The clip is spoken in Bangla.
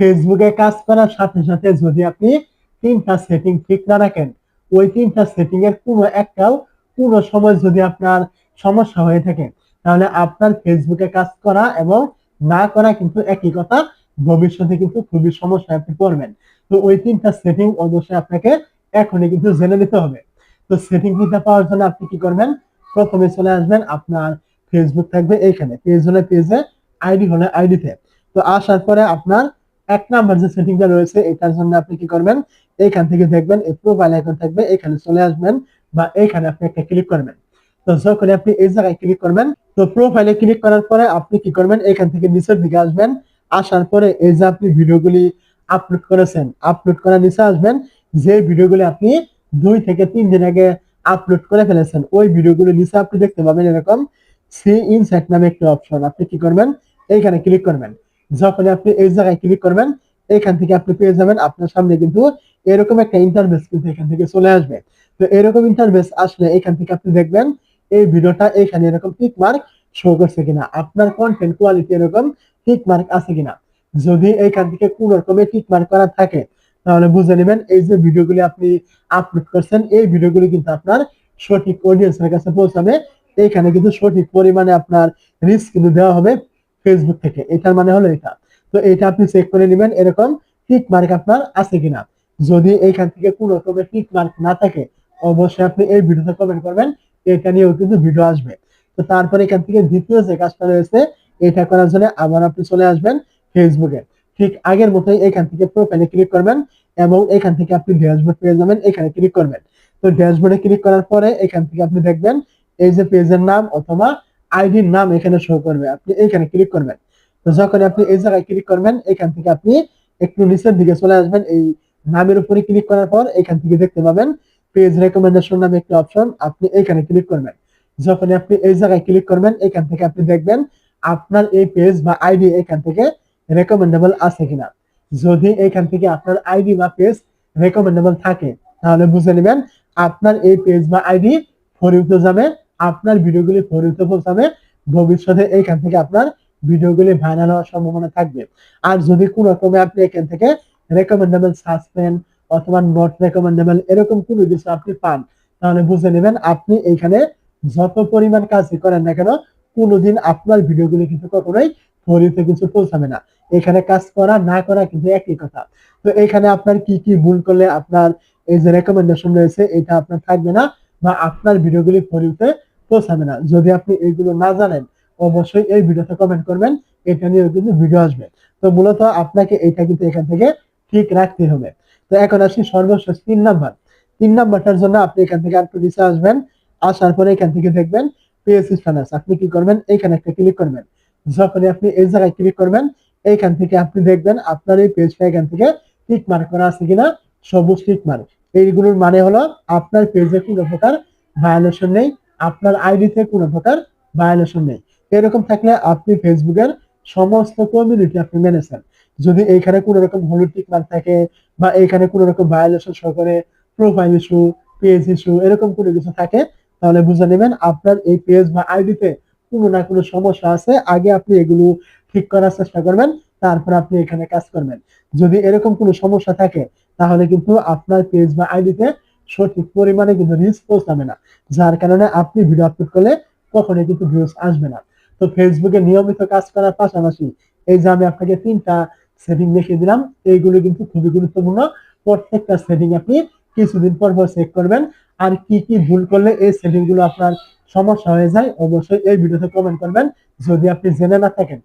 ফেসবুকে কাজ করার সাথে সাথে যদি আপনি তিনটা সেটিং ঠিক না রাখেন, ওই তিনটা সেটিং এর কোনো একটাও কোনো সময় যদি আপনার সমস্যা হয়ে থাকে, তাহলে আপনার ফেসবুকে কাজ করা এবং না করা কিন্তু একই কথা। ভবিষ্যতে কিন্তু খুবই সমস্যায় আপনি পড়বেন। তো ওই তিনটা সেটিং অবশ্যই আপনাকে এখনই কিন্তু জেনে নিতে হবে। তো সেটিং নিতে পাওয়ার জন্য আপনি কি করবেন? প্রথমে চলে আসবেন আপনার ফেসবুক থাকবে এইখানে। পেজ হলে পেজে আইডি হলে আইডিতে। তো আসার পরে আপনার এক নাম্বার যে সেটিংটা রয়েছে এটার জন্য আপনি কি করবেন? এইখান থেকে দেখবেন, এই প্রোফাইল আইকন থাকবে, এখানে চলে আসবেন বা এইখানে আপনি একটা ক্লিক করবেন। তো যখন আপনি এই জায়গায় ক্লিক করবেন। তো প্রোফাইলে ক্লিক করার পরে আপনি কি করবেন? এখান থেকে নিচের দিকে আসবেন। আসার পরে এই যে আপনি ভিডিওগুলি আপলোড করেছেন আপলোড করার নিচে আসবেন। যে ভিডিওগুলি আপনি দুই থেকে তিন দিন আগে আপলোড করে ফেলেছেন, ওই ভিডিওগুলো নিচে আপনি দেখতে পাবেন এরকম সি ইন ইনসাইট নামে একটা অপশন আপনি কি করবেন? এইখানে ক্লিক করবেন। যখন আপনি এই জায়গায় ক্লিক করবেন, এখান থেকে আপনি পেয়ে যাবেন আপনার সামনে কিন্তু এরকম একটা ইন্টারভেস কিন্তু এখান থেকে চলে আসবে। তো এরকম ইন্টারভেস আসলে এখান থেকে আপনি দেখবেন এই ভিডিওটা এখানে এরকম টিক মার্ক শো করছে কিনা, আপনার কন্টেন্ট কোয়ালিটি এরকম টিক মার্ক আছে কিনা। যদি এইখান থেকে কোন রকমের টিক মার্ক করা থাকে, তাহলে বুঝে নেবেন এই যে ভিডিওগুলি আপনি আপলোড করছেন, এই ভিডিওগুলি কিন্তু আপনার সঠিক অডিয়েন্সের কাছে পৌঁছাবে। এইখানে কিন্তু সঠিক পরিমাণে আপনার রিস্ক কিন্তু দেওয়া হবে। ফেসবুক থেকে। এটার মানে হলো এটা। তো এটা আপনি চেক করে নেবেন, এরকম টিক মার্ক আপনার আছে কিনা। যদি এইখান থেকে কোনো রকমের টিক মার্ক না থাকে, অবশ্যই আপনি এই ভিডিওতে কমেন্ট করবেন, এটা নিয়েও কিন্তু ভিডিও আসবে। তো তারপরে এখান থেকে দ্বিতীয় যে কাজটা রয়েছে, এটা করার জন্য আবার আপনি চলে আসবেন ফেসবুকে ঠিক আগের মতোই এখান থেকে প্রোফাইলে ক্লিক করবেন এবং এখান থেকে আপনি ড্যাশবোর্ড পেয়ে যাবেন, এখানে ক্লিক করবেন। তো ড্যাশবোর্ডে ক্লিক করার পরে এখান থেকে আপনি দেখবেন, এই যে পেজের নাম অথবা আইডির নাম এখানে শো করবে। আপনি এখানে ক্লিক করবেন। তো যখন আপনি এই জায়গায় ক্লিক করবেন, এখান থেকে আপনি একটু নিচের দিকে চলে আসবেন। এই নামের উপরে ক্লিক করার পর এখান থেকে দেখতে পাবেন পেজ রেকমেন্ডেশন নামে একটা অপশন আপনি এখানে ক্লিক করবেন। যখন আপনি এই জায়গায় ক্লিক করবেন, এখান থেকে আপনি দেখবেন, আপনার এই পেজ বা আইডি এখান থেকে রেকমেন্ডেবল আছে কিনা। যদি এখান থেকে আপনার আইডি বা পেজ রেকমেন্ডেবল থাকে, তাহলে বুঝে নেবেন, আপনার এই পেজ বা আইডি ফরিউতে যাবে আপনার ভিডিওগুলি ফরিউতে পৌঁছাবে ভবিষ্যতে এইখান থেকে আপনার ভিডিওগুলি ভাইরাল হওয়ার সম্ভাবনা থাকবে। আর যদি কোন রকমে আপনি এখান থেকে রেকমেন্ডেবল সাসপেন্ড অথবা নট রেকমেন্ডেবল এরকম কোনো কিছু আপনি পান, তাহলে বুঝে নেবেন আপনি এইখানে যত পরিমাণ কাজই করেন না কেন, কোনোদিন আপনার ভিডিওগুলি কিন্তু কখনোই ফরিউতে কিছু পৌঁছাবে না। এখানে কাজ করা না করা কিন্তু একই কথা। তো এখানে আপনার কি কি ভুল করলে আপনার এই যে রেকমেন্ডেশন রয়েছে, এটা আপনার থাকবে না বা আপনার ভিডিওগুলি ফরিউতে পৌঁছাবে না যদি আপনি এইগুলো না জানেন, অবশ্যই এই ভিডিওতে কমেন্ট করবেন, এটা নিয়েও কিন্তু ভিডিও আসবে। তো মূলত আপনাকে এটা কিন্তু এখান থেকে ঠিক রাখতে হবে। তো এখন আসি সর্বশেষ তিন নাম্বার। তিন নাম্বারটার জন্য আপনি এখান থেকে একটু নিচে আসবেন, আসার পরে এখান থেকে দেখবেন পেজ স্ট্যাটাস আপনি কি করবেন? এখানে একটা ক্লিক করবেন। যখনই আপনি এই জায়গায় ক্লিক করবেন, এইখান থেকে আপনি দেখবেন আপনার এই পেজটা এখান থেকে টিক মার্ক করা আছে কিনা, সবুজ টিক মার্ক এইগুলোর মানে হলো আপনার পেজে কোনো প্রকার ভায়োলেশন নেই আপনার আইডিতে কোনো প্রকার ভায়োলেশন নেই। এরকম থাকলে আপনি ফেসবুকের সমস্ত কমিউনিটি আপনি মেনেছেন যদি এইখানে কোনো রকম হলুদ টিক মার্ক থাকে বা এইখানে কোনো রকম ভায়োলেশন শো করে প্রোফাইল ইস্যু পেজ ইস্যু এরকম কোনো কিছু থাকে, তাহলে বুঝে নেবেন আপনার এই পেজ বা আইডিতে কোনো না কোনো সমস্যা আছে। আগে আপনি এগুলো ঠিক করার চেষ্টা করবেন, তারপর আপনি এখানে কাজ করবেন। যদি এরকম কোনো সমস্যা থাকে, তাহলে কিন্তু আপনার পেজ বা আইডিতে সঠিক পরিমাণে কিন্তু রিচ পৌঁছাবে না। যার কারণে আপনি ভিডিও আপলোড করলে কখনোই কিন্তু ভিউজ আসবে না। তো ফেসবুকে নিয়মিত কাজ করার পাশাপাশি এই যে আমি আপনাকে তিনটা সেটিং দেখিয়ে দিলাম, এইগুলো কিন্তু খুবই গুরুত্বপূর্ণ। প্রত্যেকটা সেটিং আপনি কিছুদিন পর পর চেক করবেন। আর কি কি ভুল করলে এই সেটিংগুলো আপনার সমস্যা হয়ে যায়, অবশ্যই এই ভিডিওতে কমেন্ট করবেন। যদি আপনি জেনে না থাকেন